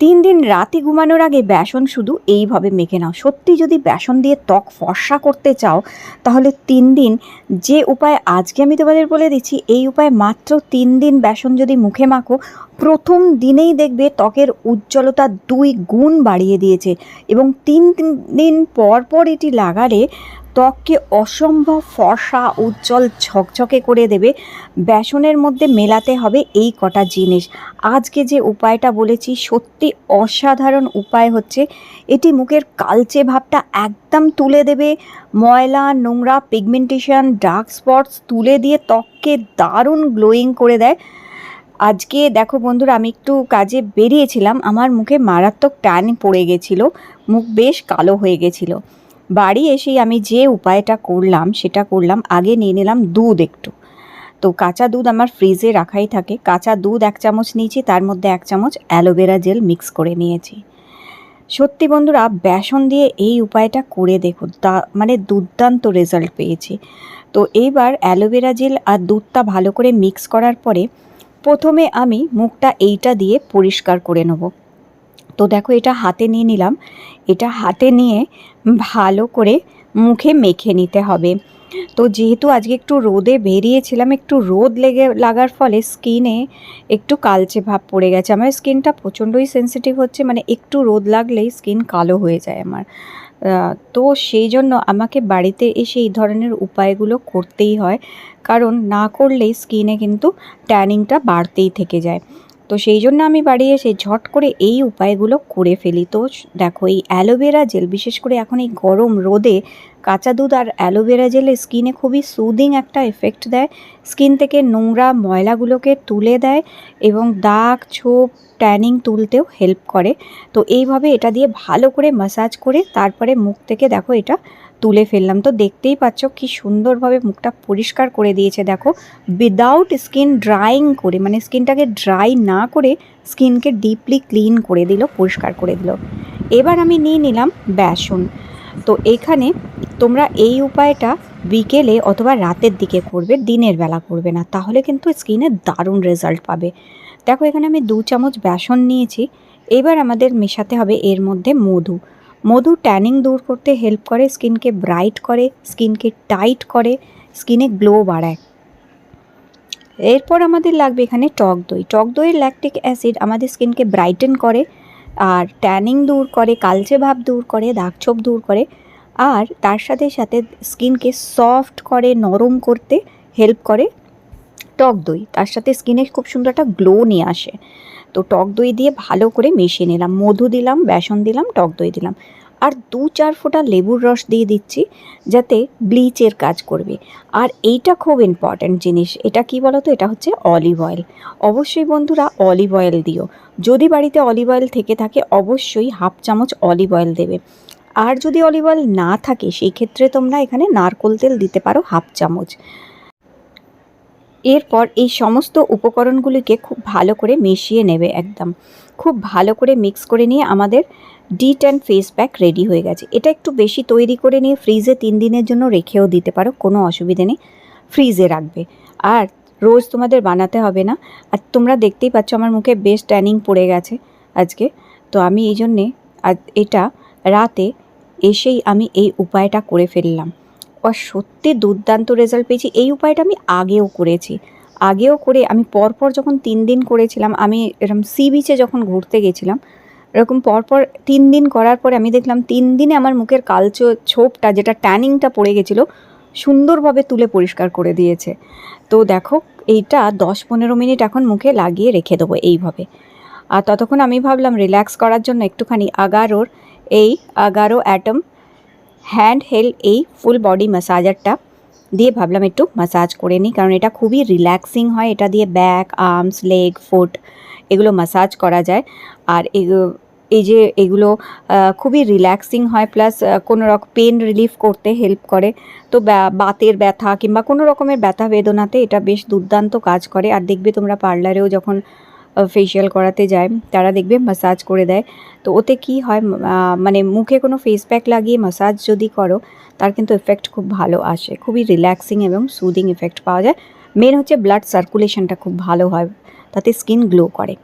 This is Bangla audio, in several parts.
তিন দিন রাতে ঘুমানোর আগে বেসন শুধু এইভাবে মেখে নাও। সত্যি যদি বেসন দিয়ে ত্বক ফর্সা করতে চাও, তাহলে তিন দিন যে উপায় আজকে আমি তোমাদের বলে দিচ্ছি, এই উপায় মাত্র তিন দিন বেসন যদি মুখে মাখো, প্রথম দিনেই দেখবে ত্বকের উজ্জ্বলতা দুই গুণ বাড়িয়ে দিয়েছে। এবং তিন দিন পর পর এটি লাগালে ত্বককে অসম্ভব ফর্সা, উজ্জ্বল, ঝকঝকে করে দেবে। বেসনের মধ্যে মেলাতে হবে এই কটা জিনিস। আজকে যে উপায়টা বলেছি, সত্যি অসাধারণ উপায় হচ্ছে, এটি মুখের কালচে ভাবটা একদম তুলে দেবে। ময়লা, নোংরা, পিগমেন্টেশন, ডার্ক স্পটস তুলে দিয়ে ত্বককে দারুণ গ্লোয়িং করে দেয়। আজকে দেখো বন্ধুরা, আমি একটু কাজে বেরিয়েছিলাম, আমার মুখে মারাত্মক ট্যান পড়ে গেছিল, মুখ বেশ কালো হয়ে গেছিল। বাড়ি এসেই আমি যে উপায়টা করলাম, সেটা করলাম। আগে নিয়ে নিলাম দুধ একটু। তো কাঁচা দুধ আমার ফ্রিজে রাখাই থাকে। কাঁচা দুধ এক চামচ নিয়েছি, তার মধ্যে এক চামচ অ্যালোভেরা জেল মিক্স করে নিয়েছি। সত্যি বন্ধুরা, বেসন দিয়ে এই উপায়টা করে দেখুন। তা মানে দুর্দান্ত রেজাল্ট পেয়েছি। তো এইবার অ্যালোভেরা জেল আর দুধটা ভালো করে মিক্স করার পরে প্রথমে আমি মুখটা এইটা দিয়ে পরিষ্কার করে নেব। তো দেখো এটা হাতে নিয়ে নিলাম। এটা হাতে নিয়ে ভালো করে মুখে মেখে নিতে হবে। তো যেহেতু আজকে একটু রোদে বেরিয়েছিলাম, একটু রোদ লেগে লাগার ফলে স্কিনে একটু কালচে ভাব পড়ে গেছে। আমার স্কিনটা প্রচণ্ডই সেন্সিটিভ হচ্ছে মানে একটু রোদ লাগলেই স্কিন কালো হয়ে যায় আমার। তো সেই জন্য আমাকে বাড়িতে এসে এই ধরনের উপায়গুলো করতেই হয়। কারণ না করলেই স্কিনে কিন্তু ট্যানিংটা বাড়তেই থেকে যায়। তো সেই জন্য আমি বাড়ি এসে ঝট করে এই উপায়গুলো করে ফেলি। তো দেখো, এই অ্যালোভেরা জেল, বিশেষ করে এখন এই গরম রোদে কাঁচা দুধ আর অ্যালোভেরা জেলে স্কিনে খুবই সুদিং একটা এফেক্ট দেয়। স্কিন থেকে নোংরা ময়লাগুলোকে তুলে দেয় এবং দাগ, ছোপ ট্যানিং তুলতেও হেল্প করে। তো এইভাবে এটা দিয়ে ভালো করে মাসাজ করে তারপরে মুখ থেকে দেখো এটা তুলে ফেললাম। তো দেখতেই পাচ্ছ কি সুন্দরভাবে মুখটা পরিষ্কার করে দিয়েছে, দেখো। উইদাউট স্কিন ড্রাইং করে মানে স্কিনটাকে ড্রাই না করে স্কিনকে ডিপলি ক্লিন করে দিল, পরিষ্কার করে দিল। এবার আমি নিয়ে নিলাম বেসন। তো এখানে তোমরা এই উপায়টা বিকেলে অথবা রাতের দিকে করবে, দিনের বেলা করবে না। তাহলে কিন্তু স্কিনে দারুণ রেজাল্ট পাবে। দেখো, এখানে আমি দু চামচ বেসন নিয়েছি। এবার আমাদের মেশাতে হবে এর মধ্যে মধু। মধু ট্যানিং দূর করতে হেল্প করে স্কিনকে ব্রাইট করে স্কিনকে টাইট করে স্কিনে গ্লো বাড়ায়। এরপর আমাদের লাগবে এখানে টক দই। টক দইয়ের ল্যাকটিক অ্যাসিড আমাদের স্কিনকে ব্রাইটেন করে, আর ট্যানিং দূর করে, কালচে ভাব দূর করে, দাগছোপ দূর করে আর তার সাথে সাথে স্কিনকে সফট করে, নরম করতে হেল্প করে টক দই। তার সাথে স্কিনে খুব সুন্দর একটা গ্লো নিয়ে আসে। তো টক দই দিয়ে ভালো করে মিশিয়ে নিলাম। মধু দিলাম, বেসন দিলাম, টক দই দিলাম। আর দু চার ফোঁটা লেবুর রস দিয়ে দিচ্ছি যাতে ব্লিচের কাজ করবে। আর এইটা খুব ইম্পর্ট্যান্ট জিনিস। এটা কি বলো তো এটা হচ্ছে অলিভ অয়েল অবশ্যই বন্ধুরা অলিভ অয়েল দিও। যদি বাড়িতে অলিভ অয়েল থেকে থাকে, অবশ্যই হাফ চামচ অলিভ অয়েল দেবে। আর যদি অলিভ অয়েল না থাকে, সেই ক্ষেত্রে তোমরা এখানে নারকোল তেল দিতে পারো হাফ চামচ। এরপর এই সমস্ত উপকরণগুলিকে খুব ভালো করে মিশিয়ে নেবে একদম। খুব ভালো করে মিক্স করে নিয়ে আমাদের D ten face pack ready হয়ে গেছে। এটা একটু বেশি তৈরি করে নিয়ে ফ্রিজে তিন দিনের জন্য রেখেও দিতে পারো, কোনো অসুবিধে নেই। ফ্রিজে রাখবে। আর রোজ তোমাদের বানাতে হবে না। আর তোমরা দেখতেই পাচ্ছ আমার মুখে বেশ ট্যানিং পড়ে গেছে আজকে। তো আমি এই জন্যে এটা রাতে এসেই আমি এই উপায়টা করে ফেললাম। আর সত্যি দুর্দান্ত রেজাল্ট পেয়েছি। এই উপায়টা আমি আগেও করেছি। আগেও করে আমি পরপর যখন তিন দিন করেছিলাম, আমি এরকম সি বিচে যখন ঘুরতে গেছিলাম, এরকম পরপর তিন দিন করার পরে আমি দেখলাম তিন দিনে আমার মুখের কালচো ছোপটা, যেটা ট্যানিংটা পড়ে গেছিল, সুন্দরভাবে তুলে পরিষ্কার করে দিয়েছে। তো দেখো, এইটা দশ পনেরো মিনিট এখন মুখে লাগিয়ে রেখে দেবো এইভাবে। আর ততক্ষণ আমি ভাবলাম রিল্যাক্স করার জন্য একটুখানি আগারোর এই আগারো অ্যাটম হ্যান্ড হেল এই ফুল বডি ম্যাসাজারটা দিয়ে ভাবলাম একটু ম্যাসাজ করে নিই, কারণ এটা খুবই রিল্যাক্সিং হয়। এটা দিয়ে ব্যাক আর্মস লেগ ফুট এগুলো ম্যাসাজ করা যায়। আর এই যে এগুলো খুবই রিল্যাক্সিং হয় প্লাস কোনো রকম পেন রিলিফ করতে হেল্প করে। তো বাতের ব্যথা কিংবা কোনো রকমের ব্যথা বেদনাতে এটা বেশ দুর্দান্ত কাজ করে। আর দেখবে তোমরা পার্লারেও যখন ফেশিয়াল করাতে যায়, তারা দেখবে ম্যাসাজ করে দেয়। তো ওতে কি হয় মানে মুখে কোনো ফেস প্যাক লাগিয়ে ম্যাসাজ যদি করো, তার কিন্তু এফেক্ট খুব ভালো আসে। খুবই রিল্যাক্সিং এবং সুদিং এফেক্ট পাওয়া যায়। মেন হচ্ছে ব্লাড সার্কুলেশনটা খুব ভালো হয়, তাতে স্কিন গ্লো করে।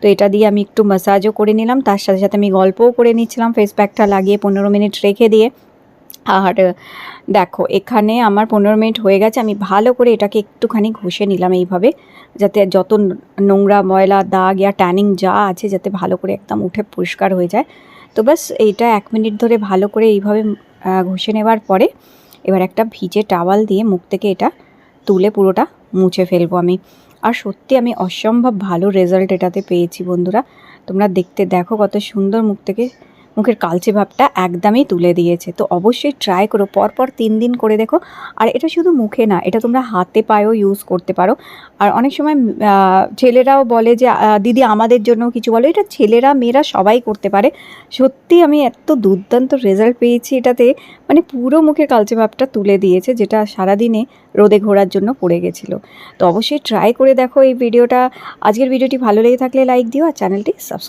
তো এটা দিয়ে আমি একটু ম্যাসাজও করে নিলাম, তার সাথে সাথে আমি গল্পও করে নিচ্ছিলাম ফেস প্যাকটা লাগিয়ে পনেরো মিনিট রেখে দিয়ে। আর দেখো, এখানে আমার পনেরো মিনিট হয়ে গেছে, আমি ভালো করে এটাকে একটুখানি ঘষে নিলাম এইভাবে, যাতে যত নোংরা ময়লা, দাগ, ইয়া ট্যানিং যা আছে, যাতে ভালো করে একদম উঠে পরিষ্কার হয়ে যায়। তো ব্যাস, এইটা এক মিনিট ধরে ভালো করে এইভাবে ঘষে নেবার পরে, এবার একটা ভিজে টাওয়াল দিয়ে মুখ থেকে এটা তুলে পুরোটা মুছে ফেলব আমি। আর সত্যি আমি অসম্ভব ভালো রেজাল্ট এটাতে পেয়েছি বন্ধুরা। তোমরা দেখতে দেখো কত সুন্দর মুখ থেকে মুখের কালচে ভাবটা একদমই তুলে দিয়েছে। তো অবশ্যই ট্রাই করো, পরপর তিন দিন করে দেখো। আর এটা শুধু মুখে না, এটা তোমরা হাতে পায়েও ইউজ করতে পারো। আর অনেক সময় ছেলেরাও বলে যে দিদি, আমাদের জন্য কিছু বলো। এটা ছেলেরা, মেয়েরা সবাই করতে পারে। সত্যি আমি এত দুর্দান্ত রেজাল্ট পেয়েছি এটাতে। মানে পুরো মুখের কালচে ভাবটা তুলে দিয়েছে, যেটা সারাদিনে রোদে ঘোরার জন্য পড়ে গেছিল। তো অবশ্যই ট্রাই করে দেখো এই ভিডিওটা আজকের ভিডিওটি ভালো লেগে থাকলে লাইক দিও আর চ্যানেলটি সাবস্ক্রাইব